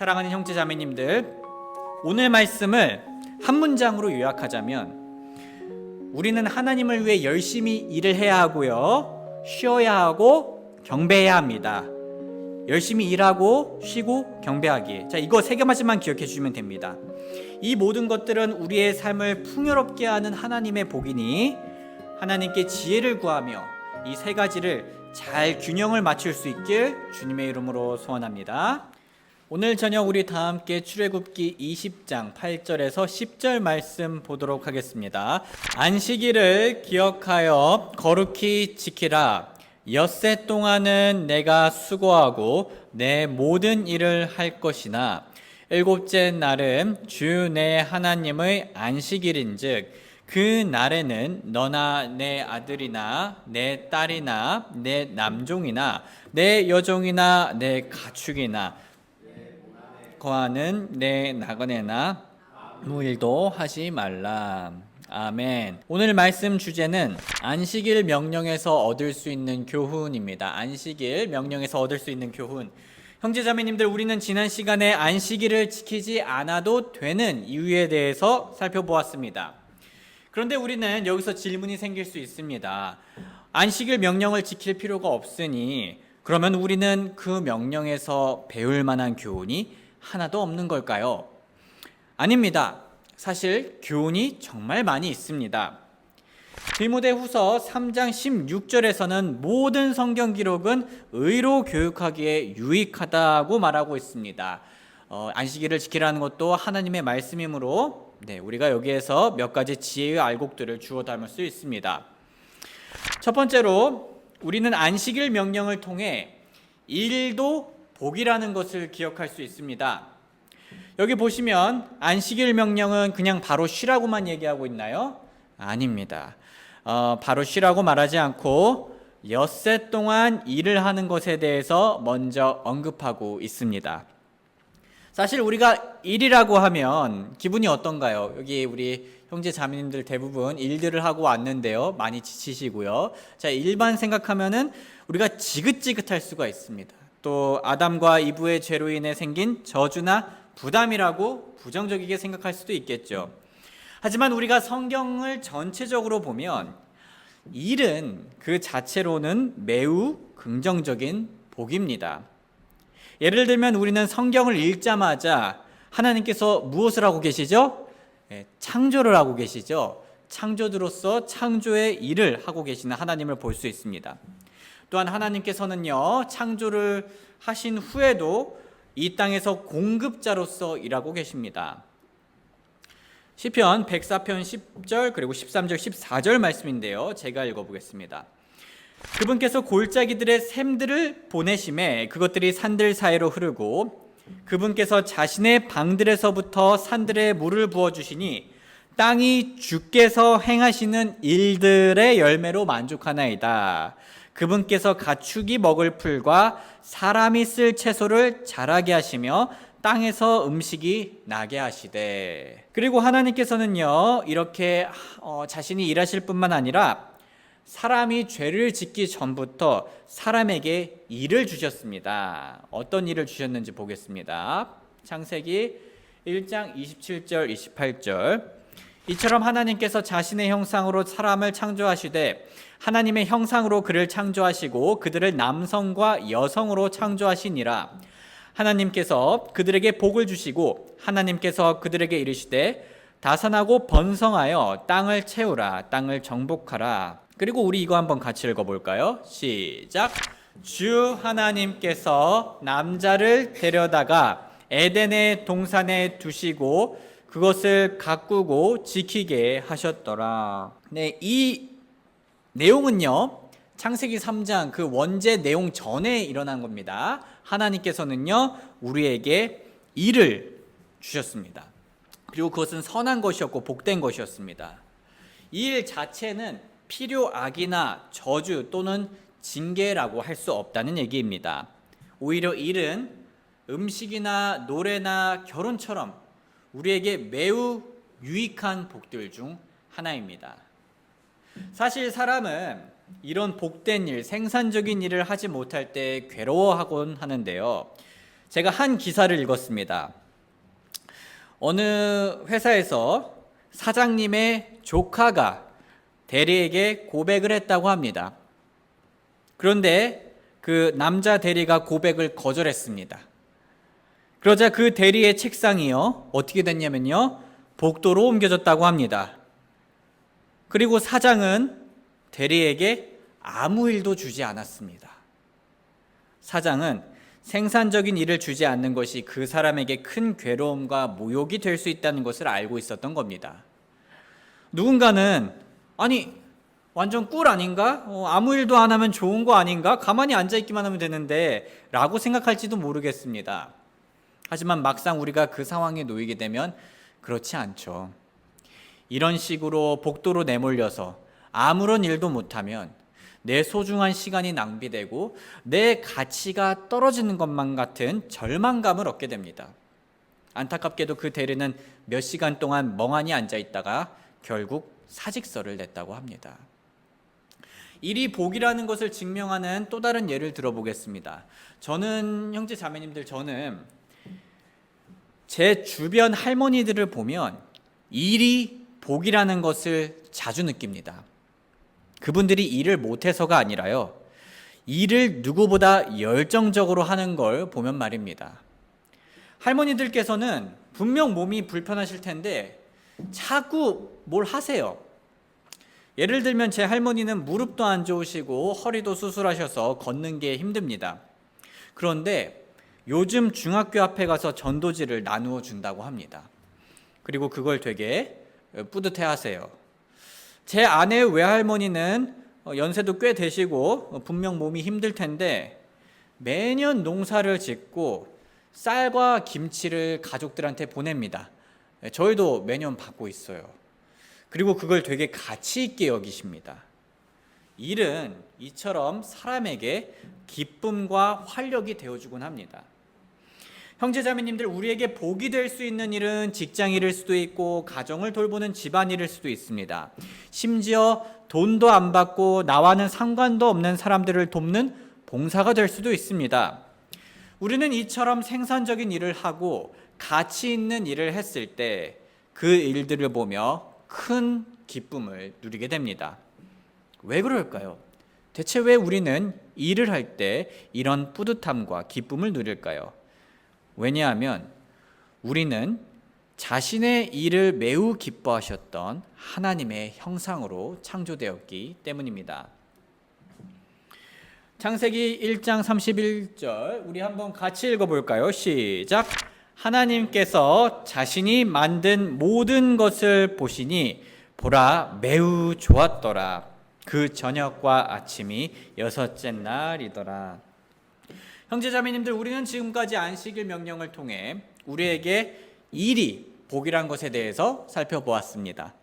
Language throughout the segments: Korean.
사랑하는 형제 자매님들, 오늘 말씀을 한 문장으로 요약하자면 우리는 하나님을 위해 열심히 일을 해야 하고요. 쉬어야 하고 경배해야 합니다. 열심히 일하고 쉬고 경배하기. 자, 이거 세 개만씩만 기억해 주시면 됩니다. 이 모든 것들은 우리의 삶을 풍요롭게 하는 하나님의 복이니 하나님께 지혜를 구하며 이 세 가지를 잘 균형을 맞출 수 있길 주님의 이름으로 소원합니다. 오늘 저녁 우리 다 함께 출애굽기 20장 8절에서 10절 말씀 보도록 하겠습니다. 안식일을 기억하여 거룩히 지키라. 엿새 동안은 내가 수고하고 내 모든 일을 할 것이나 일곱째 날은 주 내 하나님의 안식일인즉 그 날에는 너나 내 아들이나 내 딸이나 내 남종이나 내 여종이나 내 가축이나 거하는 내 나그네나 아무 일도 하지 말라. 아멘. 오늘 말씀 주제는 안식일 명령에서 얻을 수 있는 교훈입니다. 안식일 명령에서 얻을 수 있는 교훈. 형제자매님들 우리는 지난 시간에 안식일을 지키지 않아도 되는 이유에 대해서 살펴보았습니다. 그런데 우리는 여기서 질문이 생길 수 있습니다. 안식일 명령을 지킬 필요가 없으니 그러면 우리는 그 명령에서 배울 만한 교훈이 하나도 없는 걸까요? 아닙니다. 사실 교훈이 정말 많이 있습니다. 디모데 후서 3장 16절에서는 모든 성경 기록은 의로 교육하기에 유익하다고 말하고 있습니다. 어, 안식일을 지키라는 것도 하나님의 말씀이므로 네, 우리가 여기에서 몇 가지 지혜의 알곡들을 주워 담을 수 있습니다. 첫 번째로 우리는 안식일 명령을 통해 일도 복이라는 것을 기억할 수 있습니다. 여기 보시면 안식일 명령은 그냥 바로 쉬라고만 얘기하고 있나요? 아닙니다. 어, 바로 쉬라고 말하지 않고 엿새 동안 일을 하는 것에 대해서 먼저 언급하고 있습니다. 사실 우리가 일이라고 하면 기분이 어떤가요? 여기 우리 형제 자매님들 대부분 일들을 하고 왔는데요. 많이 지치시고요. 자, 일반 생각하면은 우리가 지긋지긋할 수가 있습니다. 또 아담과 이브의 죄로 인해 생긴 저주나 부담이라고 부정적이게 생각할 수도 있겠죠. 하지만 우리가 성경을 전체적으로 보면 일은 그 자체로는 매우 긍정적인 복입니다. 예를 들면 우리는 성경을 읽자마자 하나님께서 무엇을 하고 계시죠? 예, 창조를 하고 계시죠. 창조주로서 창조의 일을 하고 계시는 하나님을 볼 수 있습니다. 또한 하나님께서는요, 창조를 하신 후에도 이 땅에서 공급자로서 일하고 계십니다. 시편 104편 10절 그리고 13절 14절 말씀인데요. 제가 읽어 보겠습니다. 그분께서 골짜기들의 샘들을 보내심에 그것들이 산들 사이로 흐르고 그분께서 자신의 방들에서부터 산들에 물을 부어 주시니 땅이 주께서 행하시는 일들의 열매로 만족하나이다. 그분께서 가축이 먹을 풀과 사람이 쓸 채소를 자라게 하시며 땅에서 음식이 나게 하시되 그리고 하나님께서는요 이렇게 어, 자신이 일하실 뿐만 아니라 사람이 죄를 짓기 전부터 사람에게 일을 주셨습니다. 어떤 일을 주셨는지 보겠습니다. 창세기 1장 27절 28절 이처럼 하나님께서 자신의 형상으로 사람을 창조하시되 하나님의 형상으로 그를 창조하시고 그들을 남성과 여성으로 창조하시니라 하나님께서 그들에게 복을 주시고 하나님께서 그들에게 이르시되 다산하고 번성하여 땅을 채우라 땅을 정복하라 그리고 우리 이거 한번 같이 읽어 볼까요? 시작. 주 하나님께서 남자를 데려다가 에덴의 동산에 두시고 그것을 가꾸고 지키게 하셨더라. 네, 이 내용은요. 창세기 3장 그 원제 내용 전에 일어난 겁니다. 하나님께서는요, 우리에게 일을 주셨습니다. 그리고 그것은 선한 것이었고 복된 것이었습니다. 이 일 자체는 필요 악이나 저주 또는 징계라고 할 수 없다는 얘기입니다. 오히려 일은 음식이나 노래나 결혼처럼 우리에게 매우 유익한 복들 중 하나입니다. 사실 사람은 이런 복된 일, 생산적인 일을 하지 못할 때 괴로워하곤 하는데요. 제가 한 기사를 읽었습니다. 어느 회사에서 사장님의 조카가 대리에게 고백을 했다고 합니다. 그런데 그 남자 대리가 고백을 거절했습니다. 그러자 그 대리의 책상이요, 어떻게 됐냐면요, 복도로 옮겨졌다고 합니다. 그리고 사장은 대리에게 아무 일도 주지 않았습니다. 사장은 생산적인 일을 주지 않는 것이 그 사람에게 큰 괴로움과 모욕이 될 수 있다는 것을 알고 있었던 겁니다. 누군가는 아니 완전 꿀 아닌가? 어, 아무 일도 안 하면 좋은 거 아닌가? 가만히 앉아 있기만 하면 되는데 라고 생각할지도 모르겠습니다. 하지만 막상 우리가 그 상황에 놓이게 되면 그렇지 않죠. 이런 식으로 복도로 내몰려서 아무런 일도 못하면 내 소중한 시간이 낭비되고 내 가치가 떨어지는 것만 같은 절망감을 얻게 됩니다. 안타깝게도 그 대리는 몇 시간 동안 멍하니 앉아 있다가 결국 사직서를 냈다고 합니다. 일이 복이라는 것을 증명하는 또 다른 예를 들어보겠습니다. 저는 형제 자매님들 저는 제 주변 할머니들을 보면 일이 복이라는 것을 자주 느낍니다. 그분들이 일을 못해서가 아니라요. 일을 누구보다 열정적으로 하는 걸 보면 말입니다. 할머니들께서는 분명 몸이 불편하실 텐데 자꾸 뭘 하세요. 예를 들면 제 할머니는 무릎도 안 좋으시고 허리도 수술하셔서 걷는 게 힘듭니다. 그런데 요즘 중학교 앞에 가서 전도지를 나누어 준다고 합니다. 그리고 그걸 되게 뿌듯해 하세요. 제 아내의 외할머니는 연세도 꽤 되시고 분명 몸이 힘들 텐데 매년 농사를 짓고 쌀과 김치를 가족들한테 보냅니다. 저희도 매년 받고 있어요. 그리고 그걸 되게 가치 있게 여기십니다. 일은 이처럼 사람에게 기쁨과 활력이 되어주곤 합니다. 형제자매님들 우리에게 복이 될 수 있는 일은 직장 일일 수도 있고 가정을 돌보는 집안 일일 수도 있습니다. 심지어 돈도 안 받고 나와는 상관도 없는 사람들을 돕는 봉사가 될 수도 있습니다. 우리는 이처럼 생산적인 일을 하고 가치 있는 일을 했을 때 그 일들을 보며 큰 기쁨을 누리게 됩니다. 왜 그럴까요? 대체 왜 우리는 일을 할 때 이런 뿌듯함과 기쁨을 누릴까요? 왜냐하면 우리는 자신의 일을 매우 기뻐하셨던 하나님의 형상으로 창조되었기 때문입니다. 창세기 1장 31절 우리 한번 같이 읽어 볼까요? 시작. 하나님께서 자신이 만든 모든 것을 보시니 보라 매우 좋았더라. 그 저녁과 아침이 여섯째 날이더라. 형제자매님들 우리는 지금까지 안식일 명령을 통해 우리에게 일이 복이란 것에 대해서 살펴보았습니다.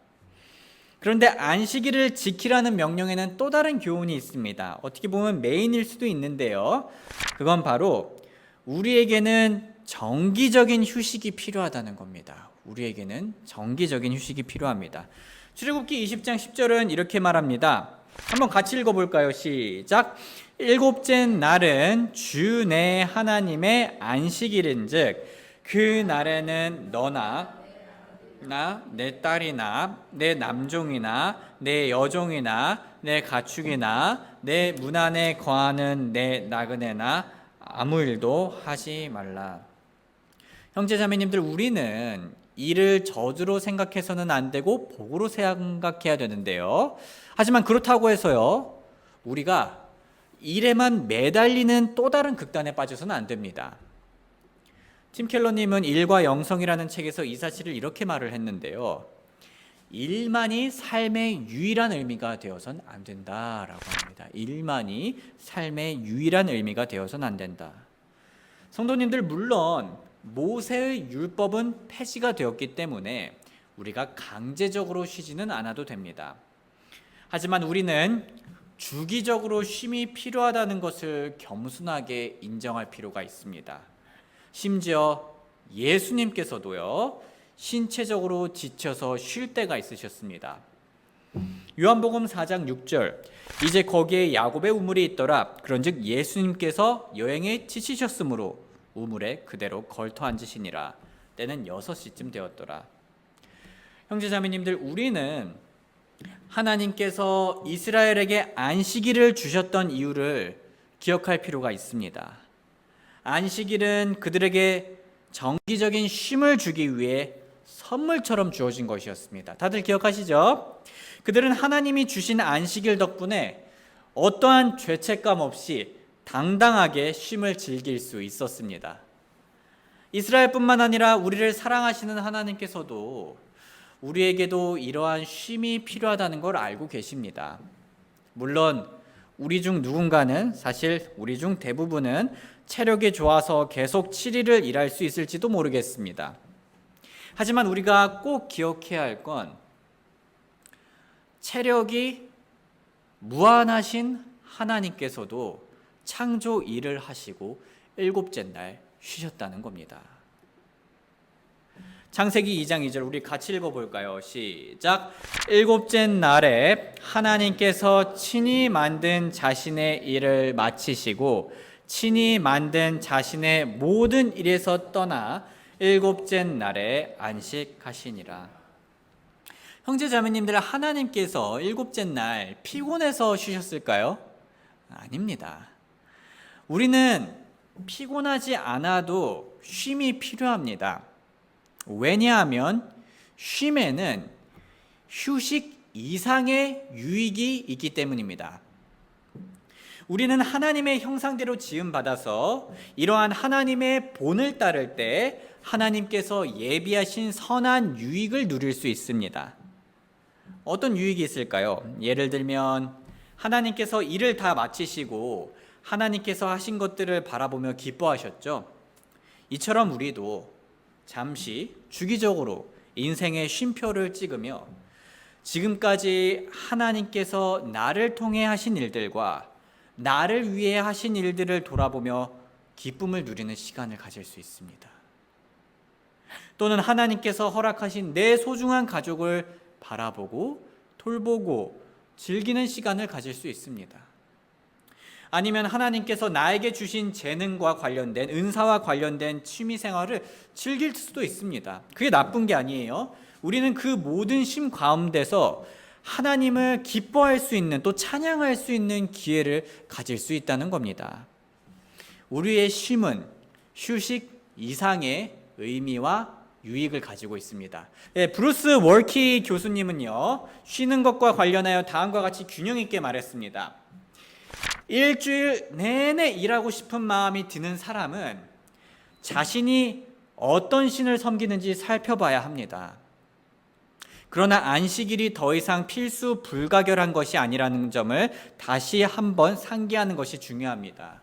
그런데 안식일을 지키라는 명령에는 또 다른 교훈이 있습니다. 어떻게 보면 메인일 수도 있는데요. 그건 바로 우리에게는 정기적인 휴식이 필요하다는 겁니다. 우리에게는 정기적인 휴식이 필요합니다. 출애굽기 20장 10절은 이렇게 말합니다. 한번 같이 읽어 볼까요? 시작. 일곱째 날은 주 내 하나님의 안식일인즉 그 날에는 너나 나 내 딸이나 내 남종이나 내 여종이나 내 가축이나 내 문 안에 거하는 내 나그네나 아무 일도 하지 말라. 형제 자매님들 우리는 일을 저주로 생각해서는 안 되고 복으로 생각해야 되는데요. 하지만 그렇다고 해서요. 우리가 일에만 매달리는 또 다른 극단에 빠져서는 안 됩니다. 팀 켈러님은 일과 영성이라는 책에서 이 사실을 이렇게 말을 했는데요. 일만이 삶의 유일한 의미가 되어선 안 된다라고 합니다. 일만이 삶의 유일한 의미가 되어선 안 된다. 성도님들 물론 모세의 율법은 폐지가 되었기 때문에 우리가 강제적으로 쉬지는 않아도 됩니다. 하지만 우리는 주기적으로 쉼이 필요하다는 것을 겸손하게 인정할 필요가 있습니다. 심지어 예수님께서도요, 신체적으로 지쳐서 쉴 때가 있으셨습니다. 요한복음 4장 6절 이제 거기에 야곱의 우물이 있더라 그런즉 예수님께서 여행에 지치셨으므로 우물에 그대로 걸터 앉으시니라. 때는 6시쯤 되었더라. 형제자매님들 우리는 하나님께서 이스라엘에게 안식일을 주셨던 이유를 기억할 필요가 있습니다. 안식일은 그들에게 정기적인 쉼을 주기 위해 선물처럼 주어진 것이었습니다. 다들 기억하시죠? 그들은 하나님이 주신 안식일 덕분에 어떠한 죄책감 없이 당당하게 쉼을 즐길 수 있었습니다. 이스라엘뿐만 아니라 우리를 사랑하시는 하나님께서도 우리에게도 이러한 쉼이 필요하다는 걸 알고 계십니다. 물론 우리 중 누군가는 사실 우리 중 대부분은 체력이 좋아서 계속 7일을 일할 수 있을지도 모르겠습니다. 하지만 우리가 꼭 기억해야 할 건 체력이 무한하신 하나님께서도 창조 일을 하시고 일곱째 날 쉬셨다는 겁니다. 창세기 2장 2절 우리 같이 읽어 볼까요? 시작. 일곱째 날에 하나님께서 친히 만든 자신의 일을 마치시고 친히 만든 자신의 모든 일에서 떠나 일곱째 날에 안식하시니라. 형제 자매님들 하나님께서 일곱째 날 피곤해서 쉬셨을까요? 아닙니다. 우리는 피곤하지 않아도 쉼이 필요합니다. 왜냐하면 쉼에는 휴식 이상의 유익이 있기 때문입니다. 우리는 하나님의 형상대로 지음받아서 이러한 하나님의 본을 따를 때 하나님께서 예비하신 선한 유익을 누릴 수 있습니다. 어떤 유익이 있을까요? 예를 들면 하나님께서 일을 다 마치시고 하나님께서 하신 것들을 바라보며 기뻐하셨죠. 이처럼 우리도 잠시 주기적으로 인생의 쉼표를 찍으며 지금까지 하나님께서 나를 통해 하신 일들과 나를 위해 하신 일들을 돌아보며 기쁨을 누리는 시간을 가질 수 있습니다. 또는 하나님께서 허락하신 내 소중한 가족을 바라보고 돌보고 즐기는 시간을 가질 수 있습니다. 아니면 하나님께서 나에게 주신 재능과 관련된 은사와 관련된 취미 생활을 즐길 수도 있습니다. 그게 나쁜 게 아니에요. 우리는 그 모든 심 가운데서 하나님을 기뻐할 수 있는 또 찬양할 수 있는 기회를 가질 수 있다는 겁니다. 우리의 쉼은 휴식 이상의 의미와 유익을 가지고 있습니다. 예, 브루스 월키 교수님은요, 쉬는 것과 관련하여 다음과 같이 균형 있게 말했습니다. 일주일 내내 일하고 싶은 마음이 드는 사람은 자신이 어떤 신을 섬기는지 살펴봐야 합니다. 그러나 안식일이 더 이상 필수 불가결한 것이 아니라는 점을 다시 한번 상기하는 것이 중요합니다.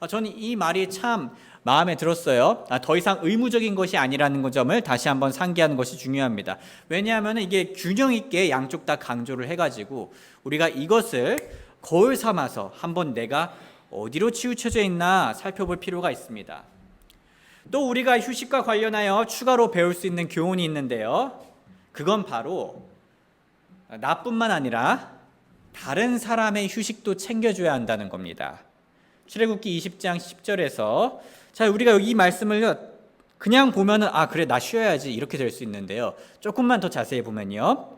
아, 저는 이 말이 참 마음에 들었어요. 아, 더 이상 의무적인 것이 아니라는 점을 다시 한번 상기하는 것이 중요합니다. 왜냐하면 이게 균형 있게 양쪽 다 강조를 해가지고 우리가 이것을 거울 삼아서 한번 내가 어디로 치우쳐져 있나 살펴볼 필요가 있습니다. 또 우리가 휴식과 관련하여 추가로 배울 수 있는 교훈이 있는데요. 그건 바로 나뿐만 아니라 다른 사람의 휴식도 챙겨줘야 한다는 겁니다. 출애굽기 20장 10절에서 자 우리가 이 말씀을 그냥 보면은 아 그래 나 쉬어야지 이렇게 될 수 있는데요. 조금만 더 자세히 보면요.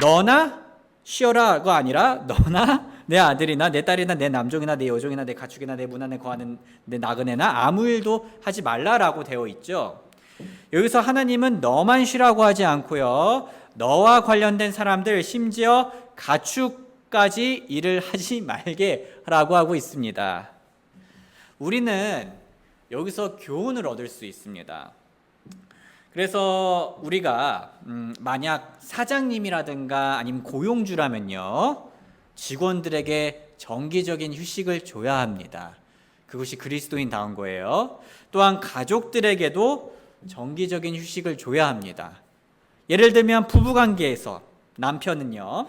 너나 쉬어라가 아니라 너나 내 아들이나 내 딸이나 내 남종이나 내 여종이나 내 가축이나 내 문 안에 거하는 내 나그네나 아무 일도 하지 말라라고 되어 있죠. 여기서 하나님은 너만 쉬라고 하지 않고요. 너와 관련된 사람들 심지어 가축까지 일을 하지 말게라고 하고 있습니다. 우리는 여기서 교훈을 얻을 수 있습니다. 그래서 우리가 음, 만약 사장님이라든가 아니면 고용주라면요 직원들에게 정기적인 휴식을 줘야 합니다. 그것이 그리스도인다운 거예요. 또한 가족들에게도 정기적인 휴식을 줘야 합니다. 예를 들면 부부 관계에서 남편은요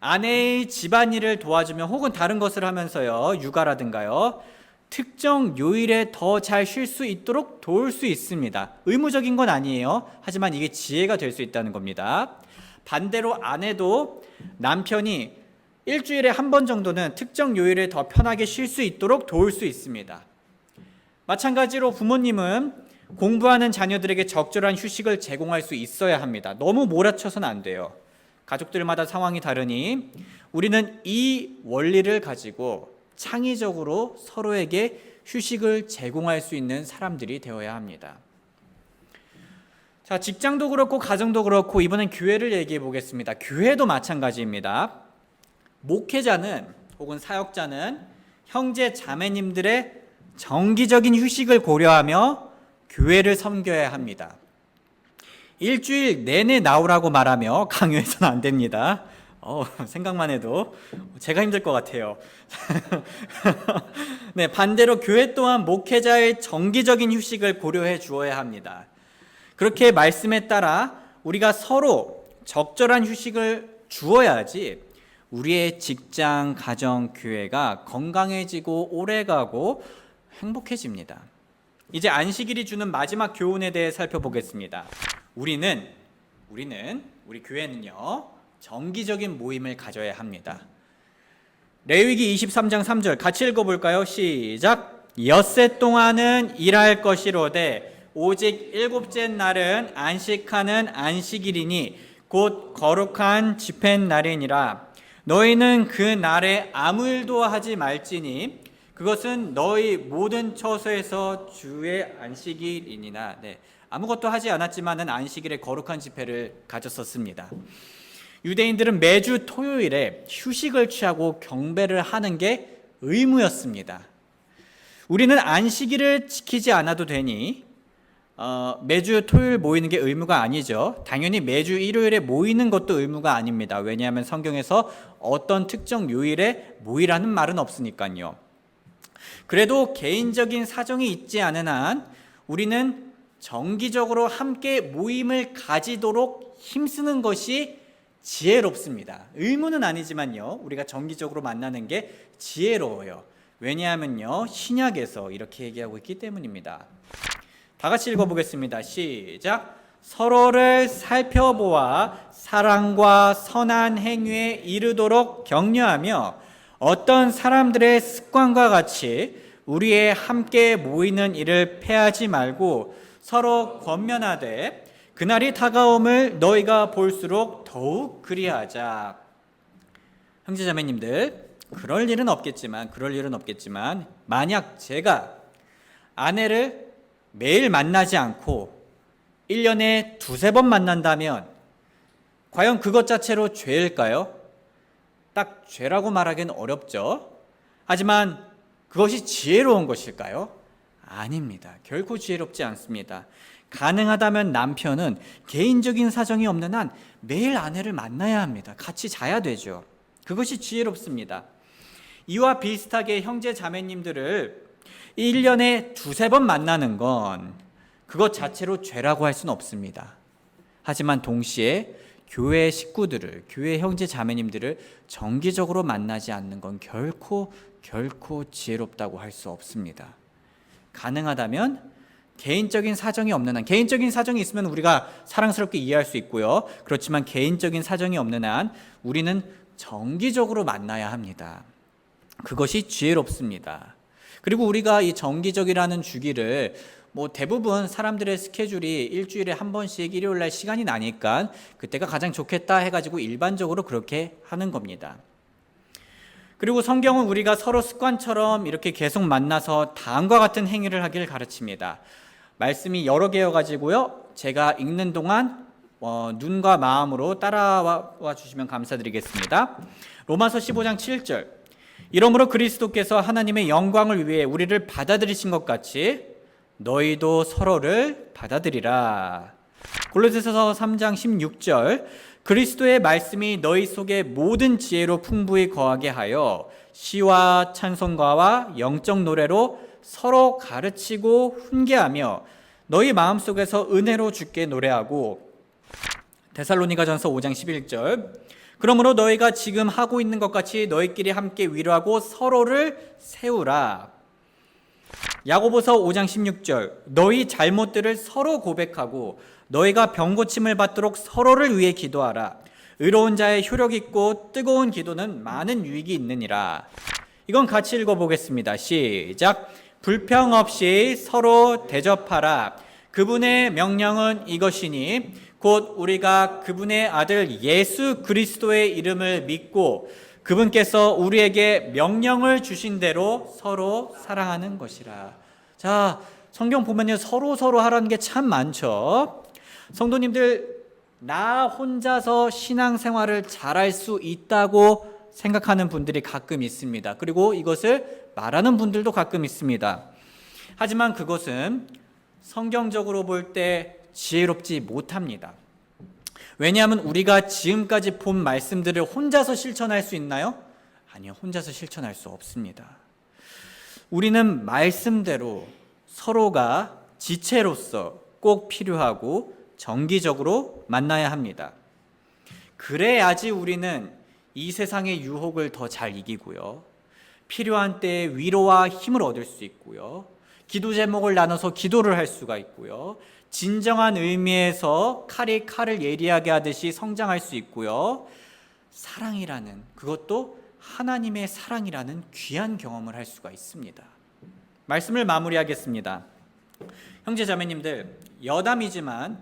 아내의 집안일을 도와주며 혹은 다른 것을 하면서요 육아라든가요 특정 요일에 더 잘 쉴 수 있도록 도울 수 있습니다. 의무적인 건 아니에요. 하지만 이게 지혜가 될 수 있다는 겁니다. 반대로 아내도 남편이 일주일에 한 번 정도는 특정 요일에 더 편하게 쉴 수 있도록 도울 수 있습니다. 마찬가지로 부모님은 공부하는 자녀들에게 적절한 휴식을 제공할 수 있어야 합니다. 너무 몰아쳐서는 안 돼요. 가족들마다 상황이 다르니 우리는 이 원리를 가지고 창의적으로 서로에게 휴식을 제공할 수 있는 사람들이 되어야 합니다. 자, 직장도 그렇고 가정도 그렇고 이번엔 교회를 얘기해 보겠습니다. 교회도 마찬가지입니다. 목회자는 혹은 사역자는 형제 자매님들의 정기적인 휴식을 고려하며 교회를 섬겨야 합니다. 일주일 내내 나오라고 말하며 강요해서는 안 됩니다. 어, 생각만 해도 제가 힘들 것 같아요. 네, 반대로 교회 또한 목회자의 정기적인 휴식을 고려해 주어야 합니다. 그렇게 말씀에 따라 우리가 서로 적절한 휴식을 주어야지 우리의 직장, 가정, 교회가 건강해지고 오래가고 행복해집니다. 이제 안식일이 주는 마지막 교훈에 대해 살펴보겠습니다. 우리는 우리는 우리 교회는요. 정기적인 모임을 가져야 합니다. 레위기 23장 3절 같이 읽어 볼까요? 시작. 엿새 동안은 일할 것이로되 오직 일곱째 날은 안식하는 안식일이니 곧 거룩한 집회 날이니라. 너희는 그 날에 아무 일도 하지 말지니 그것은 너희 모든 처소에서 주의 안식일이니라. 네. 아무것도 하지 않았지만은 안식일에 거룩한 집회를 가졌었습니다. 유대인들은 매주 토요일에 휴식을 취하고 경배를 하는 게 의무였습니다. 우리는 안식일을 지키지 않아도 되니 어, 매주 토요일 모이는 게 의무가 아니죠. 당연히 매주 일요일에 모이는 것도 의무가 아닙니다. 왜냐하면 성경에서 어떤 특정 요일에 모이라는 말은 없으니까요. 그래도 개인적인 사정이 있지 않은 한 우리는 정기적으로 함께 모임을 가지도록 힘쓰는 것이 지혜롭습니다. 의무는 아니지만요. 우리가 정기적으로 만나는 게 지혜로워요. 왜냐하면요. 신약에서 이렇게 얘기하고 있기 때문입니다. 다 같이 읽어보겠습니다. 시작. 서로를 살펴보아 사랑과 선한 행위에 이르도록 격려하며 어떤 사람들의 습관과 같이 우리의 함께 모이는 일을 패하지 말고 서로 권면하되 그날이 다가옴을 너희가 볼수록 더욱 그리하자. 형제자매님들, 그럴 일은 없겠지만 그럴 일은 없겠지만 만약 제가 아내를 매일 만나지 않고 1년에 두세 번 만난다면 과연 그것 자체로 죄일까요? 딱 죄라고 말하기는 어렵죠. 하지만 그것이 지혜로운 것일까요? 아닙니다. 결코 지혜롭지 않습니다. 가능하다면 남편은 개인적인 사정이 없는 한 매일 아내를 만나야 합니다. 같이 자야 되죠. 그것이 지혜롭습니다. 이와 비슷하게 형제 자매님들을 1년에 두세 번 만나는 건 그것 자체로 죄라고 할 수는 없습니다. 하지만 동시에 교회 식구들을, 교회 형제 자매님들을 정기적으로 만나지 않는 건 결코 결코 지혜롭다고 할 수 없습니다. 가능하다면 개인적인 사정이 없는 한 개인적인 사정이 있으면 우리가 사랑스럽게 이해할 수 있고요. 그렇지만 개인적인 사정이 없는 한 우리는 정기적으로 만나야 합니다. 그것이 지혜롭습니다. 그리고 우리가 이 정기적이라는 주기를 뭐 대부분 사람들의 스케줄이 일주일에 한 번씩 일요일 날 시간이 나니까 그때가 가장 좋겠다 해가지고 일반적으로 그렇게 하는 겁니다. 그리고 성경은 우리가 서로 습관처럼 이렇게 계속 만나서 다음과 같은 행위를 하기를 가르칩니다. 말씀이 여러 개여 가지고요. 제가 읽는 동안 어, 눈과 마음으로 따라와 주시면 감사드리겠습니다. 로마서 15장 7절. 이러므로 그리스도께서 하나님의 영광을 위해 우리를 받아들이신 것 같이 너희도 서로를 받아들이라. 골로새서 3장 16절. 그리스도의 말씀이 너희 속에 모든 지혜로 풍부히 거하게 하여 시와 찬송가와 영적 노래로 서로 가르치고 훈계하며 너희 마음속에서 은혜로 주께 노래하고 데살로니가전서 5장 11절 그러므로 너희가 지금 하고 있는 것 같이 너희끼리 함께 위로하고 서로를 세우라. 야고보서 5장 16절 너희 잘못들을 서로 고백하고 너희가 병 고침을 받도록 서로를 위해 기도하라. 의로운 자의 효력 있고 뜨거운 기도는 많은 유익이 있느니라. 이건 같이 읽어 보겠습니다. 시작. 불평 없이 서로 대접하라. 그분의 명령은 이것이니 곧 우리가 그분의 아들 예수 그리스도의 이름을 믿고 그분께서 우리에게 명령을 주신 대로 서로 사랑하는 것이라. 자, 성경 보면요. 서로 서로 하라는 게 참 많죠. 성도님들 나 혼자서 신앙 생활을 잘할 수 있다고 생각하는 분들이 가끔 있습니다. 그리고 이것을 말하는 분들도 가끔 있습니다. 하지만 그것은 성경적으로 볼 때 지혜롭지 못합니다. 왜냐하면 우리가 지금까지 본 말씀들을 혼자서 실천할 수 있나요? 아니요, 혼자서 실천할 수 없습니다. 우리는 말씀대로 서로가 지체로서 꼭 필요하고 정기적으로 만나야 합니다. 그래야지 우리는 이 세상의 유혹을 더 잘 이기고요. 필요한 때에 위로와 힘을 얻을 수 있고요. 기도 제목을 나눠서 기도를 할 수가 있고요. 진정한 의미에서 칼이 칼을 예리하게 하듯이 성장할 수 있고요. 사랑이라는 그것도 하나님의 사랑이라는 귀한 경험을 할 수가 있습니다. 말씀을 마무리하겠습니다. 형제 자매님들 여담이지만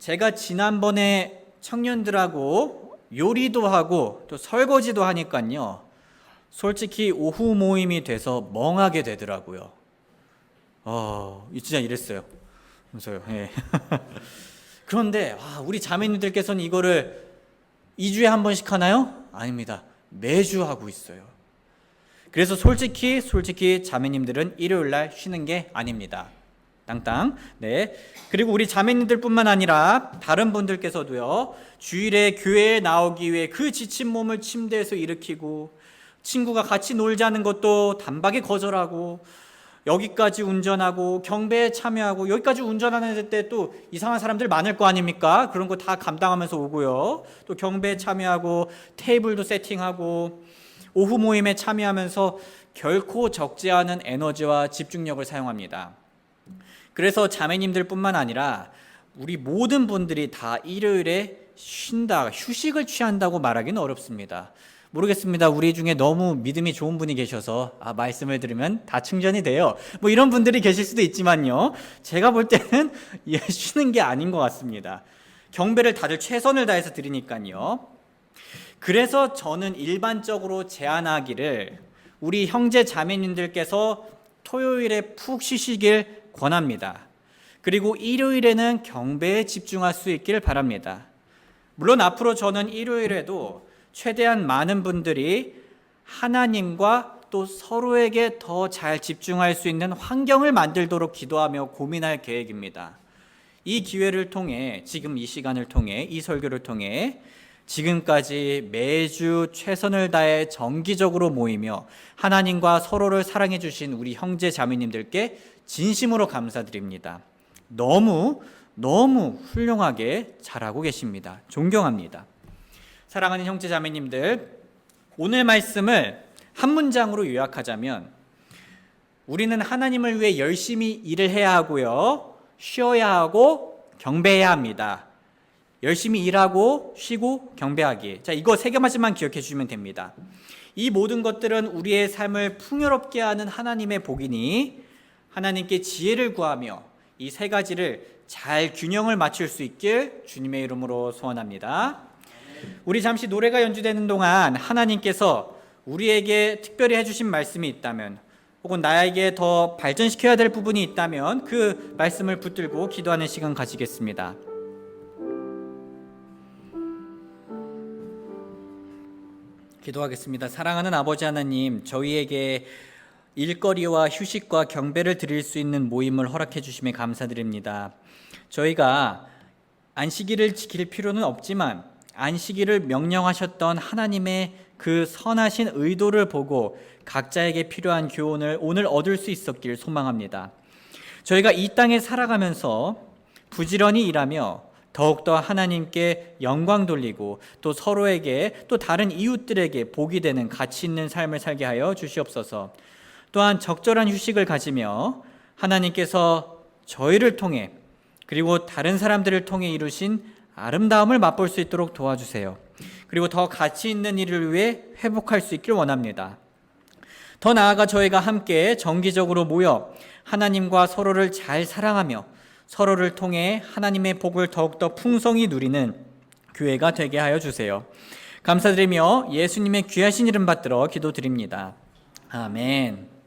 제가 지난번에 청년들하고 요리도 하고 또 설거지도 하니까요. 솔직히 오후 모임이 돼서 멍하게 되더라고요. 어, 진짜 이랬어요. 그래서요. 예. 그런데 아, 우리 자매님들께서는 이거를 2주에 한 번씩 하나요? 아닙니다. 매주 하고 있어요. 그래서 솔직히 솔직히 자매님들은 일요일 날 쉬는 게 아닙니다. 땅땅. 네. 그리고 우리 자매님들뿐만 아니라 다른 분들께서도요. 주일에 교회에 나오기 위해 그 지친 몸을 침대에서 일으키고 친구가 같이 놀자는 것도 단박에 거절하고 여기까지 운전하고 경배에 참여하고 여기까지 운전하는 때 또 이상한 사람들 많을 거 아닙니까? 그런 거 다 감당하면서 오고요. 또 경배에 참여하고 테이블도 세팅하고 오후 모임에 참여하면서 결코 적지 않은 에너지와 집중력을 사용합니다. 그래서 자매님들 뿐만 아니라 우리 모든 분들이 다 일요일에 쉰다, 휴식을 취한다고 말하기는 어렵습니다. 모르겠습니다. 우리 중에 너무 믿음이 좋은 분이 계셔서 아, 말씀을 들으면 다 충전이 돼요. 뭐 이런 분들이 계실 수도 있지만요. 제가 볼 때는 예, 쉬는 게 아닌 것 같습니다. 경배를 다들 최선을 다해서 드리니까요. 그래서 저는 일반적으로 제안하기를 우리 형제 자매님들께서 토요일에 푹 쉬시길 권합니다. 그리고 일요일에는 경배에 집중할 수 있기를 바랍니다. 물론 앞으로 저는 일요일에도 최대한 많은 분들이 하나님과 또 서로에게 더 잘 집중할 수 있는 환경을 만들도록 기도하며 고민할 계획입니다. 이 기회를 통해 지금 이 시간을 통해 이 설교를 통해 지금까지 매주 최선을 다해 정기적으로 모이며 하나님과 서로를 사랑해 주신 우리 형제 자매님들께 진심으로 감사드립니다. 너무 너무 훌륭하게 잘하고 계십니다. 존경합니다. 사랑하는 형제 자매님들, 오늘 말씀을 한 문장으로 요약하자면 우리는 하나님을 위해 열심히 일을 해야 하고요. 쉬어야 하고 경배해야 합니다. 열심히 일하고 쉬고 경배하기. 자, 이거 세 개만씩만 기억해 주시면 됩니다. 이 모든 것들은 우리의 삶을 풍요롭게 하는 하나님의 복이니 하나님께 지혜를 구하며 이 세 가지를 잘 균형을 맞출 수 있길 주님의 이름으로 소원합니다. 우리 잠시 노래가 연주되는 동안 하나님께서 우리에게 특별히 해주신 말씀이 있다면 혹은 나에게 더 발전시켜야 될 부분이 있다면 그 말씀을 붙들고 기도하는 시간 가지겠습니다. 기도하겠습니다. 사랑하는 아버지 하나님, 저희에게 일거리와 휴식과 경배를 드릴 수 있는 모임을 허락해 주심에 감사드립니다. 저희가 안식일을 지킬 필요는 없지만 안식일을 명령하셨던 하나님의 그 선하신 의도를 보고 각자에게 필요한 교훈을 오늘 얻을 수 있었길 소망합니다. 저희가 이 땅에 살아가면서 부지런히 일하며 더욱더 하나님께 영광 돌리고 또 서로에게 또 다른 이웃들에게 복이 되는 가치 있는 삶을 살게 하여 주시옵소서. 또한 적절한 휴식을 가지며 하나님께서 저희를 통해 그리고 다른 사람들을 통해 이루신 아름다움을 맛볼 수 있도록 도와주세요. 그리고 더 가치 있는 일을 위해 회복할 수 있길 원합니다. 더 나아가 저희가 함께 정기적으로 모여 하나님과 서로를 잘 사랑하며 서로를 통해 하나님의 복을 더욱더 풍성히 누리는 교회가 되게 하여 주세요. 감사드리며 예수님의 귀하신 이름 받들어 기도드립니다. 아멘.